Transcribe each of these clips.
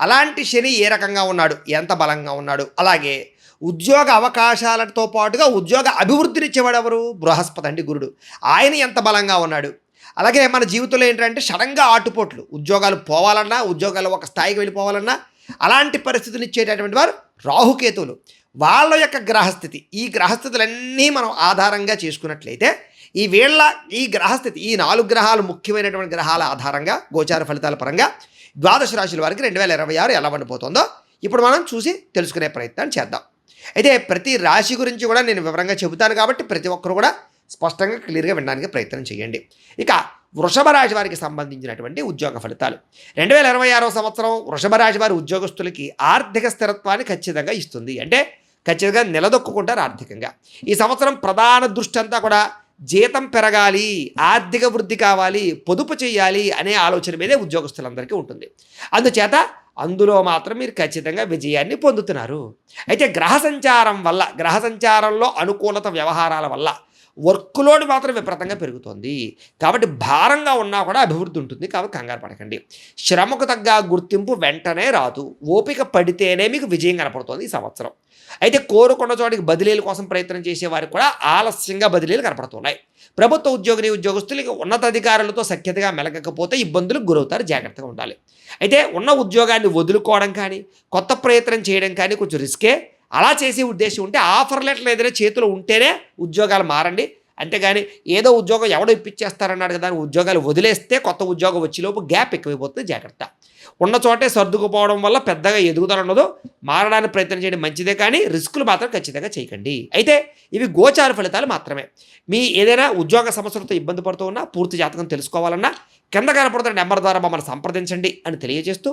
అలాంటి శని ఏ రకంగా ఉన్నాడు? ఎంత బలంగా ఉన్నాడు? అలాగే ఉద్యోగ అవకాశాలతో పాటుగా ఉద్యోగ అభివృద్ధినిచ్చేవాడు ఎవరు బృహస్పతి అండి గురుడు. ఆయన ఎంత బలంగా ఉన్నాడు? అలాగే మన జీవితంలో ఏంటంటే సడన్గా ఆటుపోట్లు. ఉద్యోగాలు పోవాలన్నా ఉద్యోగాలు ఒక స్థాయికి వెళ్ళిపోవాలన్నా అలాంటి పరిస్థితులు ఇచ్చేటటువంటి వారు రాహుకేతువులు. వాళ్ళ యొక్క గ్రహస్థితి. ఈ గ్రహస్థితులన్నీ మనం ఆధారంగా చేసుకున్నట్లయితే ఈ వీళ్ళ ఈ గ్రహస్థితి ఈ నాలుగు గ్రహాలు ముఖ్యమైనటువంటి గ్రహాల ఆధారంగా గోచార ఫలితాల పరంగా ద్వాదశ రాశుల వారికి రెండు వేల ఇరవై ఆరు ఎలా పండిపోతుందో ఇప్పుడు మనం చూసి తెలుసుకునే ప్రయత్నం చేద్దాం. అయితే ప్రతి రాశి గురించి కూడా నేను వివరంగా చెబుతాను కాబట్టి ప్రతి ఒక్కరు కూడా స్పష్టంగా క్లియర్గా వినడానికి ప్రయత్నం చేయండి. ఇక వృషభ రాశి వారికి సంబంధించినటువంటి ఉద్యోగ ఫలితాలు. రెండు వేల ఇరవై ఆరో సంవత్సరం వృషభ రాశి వారి ఉద్యోగస్తులకి ఆర్థిక స్థిరత్వాన్ని ఖచ్చితంగా ఇస్తుంది. అంటే ఖచ్చితంగా నిలదొక్కుంటారు ఆర్థికంగా. ఈ సంవత్సరం ప్రధాన దృష్టి అంతా కూడా జీతం పెరగాలి ఆర్థిక వృద్ధి కావాలి పొదుపు చేయాలి అనే ఆలోచన మీదే ఉద్యోగస్తులందరికీ ఉంటుంది. అందుచేత అందులో మాత్రం మీరు ఖచ్చితంగా విజయాన్ని పొందుతున్నారు. అయితే గ్రహ సంచారం వల్ల గ్రహ సంచారంలో అనుకూలత వ్యవహారాల వల్ల వర్క్ లోడ్ మాత్రం విపరీతంగా పెరుగుతుంది. కాబట్టి భారంగా ఉన్నా కూడా అభివృద్ధి ఉంటుంది. కాబట్టి కంగారు పడకండి. శ్రమకు తగ్గ గుర్తింపు వెంటనే రాదు. ఓపిక పడితేనే మీకు విజయం కనపడుతుంది ఈ సంవత్సరం. అయితే కోరుకున్న చోటికి బదిలీల కోసం ప్రయత్నం చేసేవారికి కూడా ఆలస్యంగా బదిలీలు కనపడుతున్నాయి. ప్రభుత్వ ఉద్యోగిని ఉద్యోగస్తులకి ఉన్నతాధికారులతో సఖ్యతగా మెలగకపోతే ఇబ్బందులకు గురవుతారు. జాగ్రత్తగా ఉండాలి. అయితే ఉన్న ఉద్యోగాన్ని వదులుకోవడం కానీ కొత్త ప్రయత్నం చేయడం కానీ కొంచెం రిస్కే. అలా చేసే ఉద్దేశం ఉంటే ఆఫర్ లెటర్లు ఏదైనా చేతిలో ఉంటేనే ఉద్యోగాలు మారండి. అంతేగాని ఏదో ఉద్యోగం ఎవడో ఇప్పించేస్తారన్నాడు కదా ఉద్యోగాలు వదిలేస్తే కొత్త ఉద్యోగం వచ్చేలోపు గ్యాప్ ఎక్కువైపోతుంది జాగ్రత్త. ఉన్న చోటే సర్దుకుపోవడం వల్ల పెద్దగా ఎదుగుదల ఉండదు. మారడానికి ప్రయత్నం చేయడం మంచిదే కానీ రిస్కులు మాత్రం ఖచ్చితంగా చేయకండి. అయితే ఇవి గోచార ఫలితాలు మాత్రమే. మీ ఏదైనా ఉద్యోగ సమస్యలతో ఇబ్బంది పడుతూ ఉన్నా పూర్తి జాతకం తెలుసుకోవాలన్నా కింద కనపడుతున్న నెంబర్ ద్వారా మమ్మల్ని సంప్రదించండి అని తెలియజేస్తూ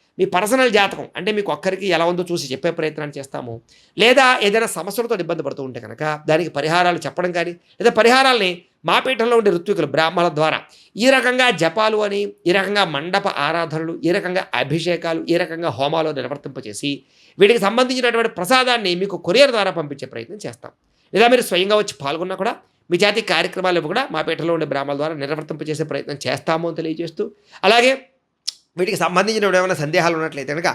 మీ పర్సనల్ జాతకం అంటే మీకు ఒక్కరికి ఎలా ఉందో చూసి చెప్పే ప్రయత్నాన్ని చేస్తాము. లేదా ఏదైనా సమస్యలతో ఇబ్బంది పడుతూ ఉంటే కనుక దానికి పరిహారాలు చెప్పడం కానీ లేదా పరిహారాల్ని మా పీఠంలో ఉండే ఋత్వికులు బ్రాహ్మణుల ద్వారా ఈ రకంగా జపాలు అని ఈ రకంగా మండప ఆరాధనలు ఈ రకంగా అభిషేకాలు ఈ రకంగా హోమాలు నిర్వర్తింపచేసి వీటికి సంబంధించినటువంటి ప్రసాదాన్ని మీకు కొరియర్ ద్వారా పంపించే ప్రయత్నం చేస్తాం. లేదా మీరు స్వయంగా వచ్చి పాల్గొన్నా కూడా మీ జాతి కార్యక్రమాలు కూడా మా పీఠంలో ఉండే బ్రాహ్మణుల ద్వారా నిర్వర్తింపచేసే ప్రయత్నం చేస్తాము అని తెలియజేస్తూ అలాగే వీటికి సంబంధించిన ఏమైనా సందేహాలు ఉన్నట్లయితే కనుక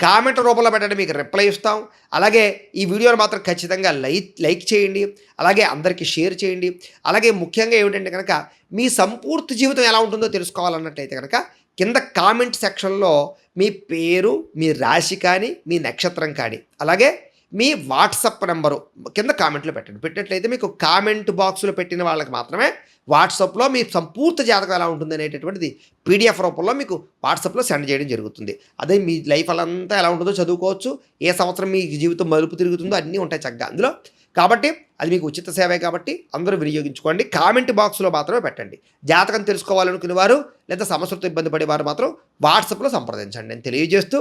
కామెంట్ రూపంలో పెట్టండి మీకు రిప్లై ఇస్తాం. అలాగే ఈ వీడియోని మాత్రం ఖచ్చితంగా లైక్ లైక్ చేయండి అలాగే అందరికీ షేర్ చేయండి. అలాగే ముఖ్యంగా ఏమిటంటే కనుక మీ సంపూర్తి జీవితం ఎలా ఉంటుందో తెలుసుకోవాలన్నట్లయితే కనుక కింద కామెంట్ సెక్షన్లో మీ పేరు మీ రాశి కానీ మీ నక్షత్రం కానీ అలాగే మీ వాట్సప్ నెంబరు కింద కామెంట్లో పెట్టండి. పెట్టినట్లయితే మీకు కామెంట్ బాక్స్లో పెట్టిన వాళ్ళకి మాత్రమే వాట్సాప్లో మీ సంపూర్తి జాతకం ఎలా ఉంటుంది అనేటటువంటిది పీడిఎఫ్ రూపంలో మీకు వాట్సాప్లో సెండ్ చేయడం జరుగుతుంది. అదే మీ లైఫ్ అంతా ఎలా ఉంటుందో చదువుకోవచ్చు. ఏ సంవత్సరం మీ జీవితం మలుపు తిరుగుతుందో అన్నీ ఉంటాయి చక్కగా అందులో. కాబట్టి అది మీకు ఉచిత సేవే కాబట్టి అందరూ వినియోగించుకోండి. కామెంట్ బాక్స్లో మాత్రమే పెట్టండి. జాతకం తెలుసుకోవాలనుకునే వారు లేదా సమస్యలతో ఇబ్బంది పడే వారు మాత్రం వాట్సాప్లో సంప్రదించండి. నేను తెలియజేస్తూ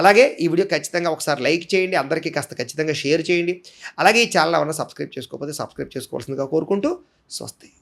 అలాగే ఈ వీడియో ఖచ్చితంగా ఒకసారి లైక్ చేయండి. అందరికీ కాస్త ఖచ్చితంగా షేర్ చేయండి. అలాగే ఈ ఛానల్ ఏమైనా సబ్స్క్రైబ్ చేసుకోకపోతే సబ్స్క్రైబ్ చేసుకోవాల్సిందిగా కోరుకుంటూ స్వస్తి.